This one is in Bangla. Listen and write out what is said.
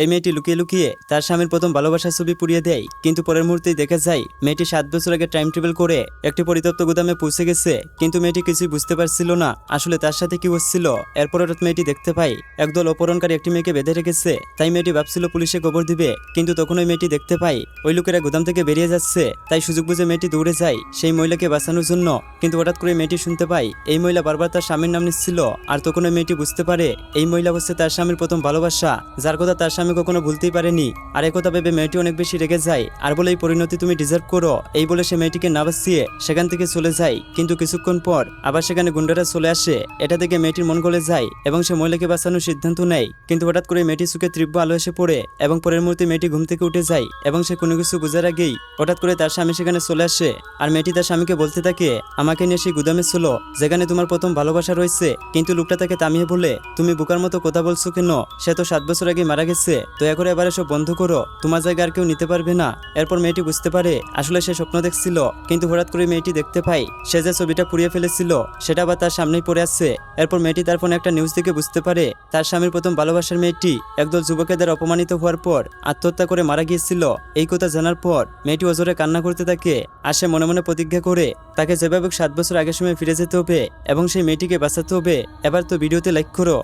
এই মেয়েটি লুকিয়ে লুকিয়ে তার স্বামীর প্রথম ভালোবাসার ছবি পুড়িয়ে দেয়। কিন্তু পরের মুহূর্তেই দেখা যায়, মেয়েটি সাত বছর আগে টাইম ট্রাভেল করে একটি পরিত্যক্ত গুদামে পৌঁছে গেছে। কিন্তু মেয়েটি কিছুই বুঝতে পারছিল না, আসলে তার সাথে কি হচ্ছিল। এরপর হঠাৎ মেয়েটি দেখতে পায়, একদল অপহরণকারী একটি মেয়েকে বেঁধে রেখেছে। তাই মেয়েটি ভাবছিল পুলিশে খবর দিবে, কিন্তু তখন ওই মেয়েটি দেখতে পায়, ওই লোকেরা গুদাম থেকে বেরিয়ে যাচ্ছে। তাই সুযোগ বুঝে মেয়েটি দৌড়ে যায়, সেই মহিলাকে বাঁচানোর জন্য। কিন্তু হঠাৎ করে মেয়েটি শুনতে পায়, এই মহিলা বারবার তার স্বামীর নাম নিচ্ছিল। আর তখন ওই মেয়েটি বুঝতে পারে, এই মহিলা হচ্ছে তার স্বামীর প্রথম ভালোবাসা। যার কথা তার স্বামী কখনো ভুলতেই পারেনি। আর একথা ভেবে মেয়েটি অনেক বেশি রেগে যায়। আর বলে, এই পরিণতি তুমি ডিজার্ভ করো। এই বলে সে মেয়েটিকে না বাঁচিয়ে সেখান থেকে চলে যায়। কিন্তু কিছুক্ষণ পর আবার সেখানে গুন্ডারা চলে আসে। এটা দেখে মেয়েটির মন গলে যায় এবং সে মহিলাকে বাঁচানোর সিদ্ধান্ত নেয়। কিন্তু হঠাৎ করে মেয়েটি সুখে তীব্র আলো এসে পড়ে এবং পরের মুহূর্তে মেয়েটি ঘুম থেকে উঠে যায় এবং সে কোনো কিছু বোঝার আগেই হঠাৎ করে তার স্বামী সেখানে চলে আসে। আর মেয়েটি তার স্বামীকে বলতে থাকে, আমাকে নিয়ে সেই গুদামে ছিল যেখানে তোমার প্রথম ভালোবাসা রয়েছে। কিন্তু লোকটা তাকে থামিয়ে বলে, তুমি বুকার মতো কথা বলছো কেন? সে তো সাত বছর আগে মারা গেছে। দয়া করে এবার সব বন্ধ করো। তোমার জায়গা আর কেউ নিতে পারবে না। এরপর মেয়েটি বুঝতে পারে, আসলে সে স্বপ্ন দেখছিল, কিন্তু হঠাৎ করে মেয়েটি দেখতে পায়, সে যে ছবিটা পুড়িয়ে ফেলেছিল, সেটা আবার তার সামনেই পড়ে আছে। এরপর মেয়েটি তার ফোনে একটা নিউজ দেখে বুঝতে পারে, তার স্বামীর প্রথম ভালোবাসার মেয়েটি একদল যুবকের দ্বারা অপমানিত হওয়ার পর আত্মহত্যা করে মারা গিয়েছিল। এই কথা জানার পর মেয়েটি অজরে কান্না করতে থাকে, আর সে মনে মনে প্রতিজ্ঞা করে, তাকে যেভাবে সাত বছর আগের সময় ফিরে যেতে হবে, এবং সেই মেয়েটিকে বাঁচাতে হবে। এবার তো ভিডিওতে লাইক করো।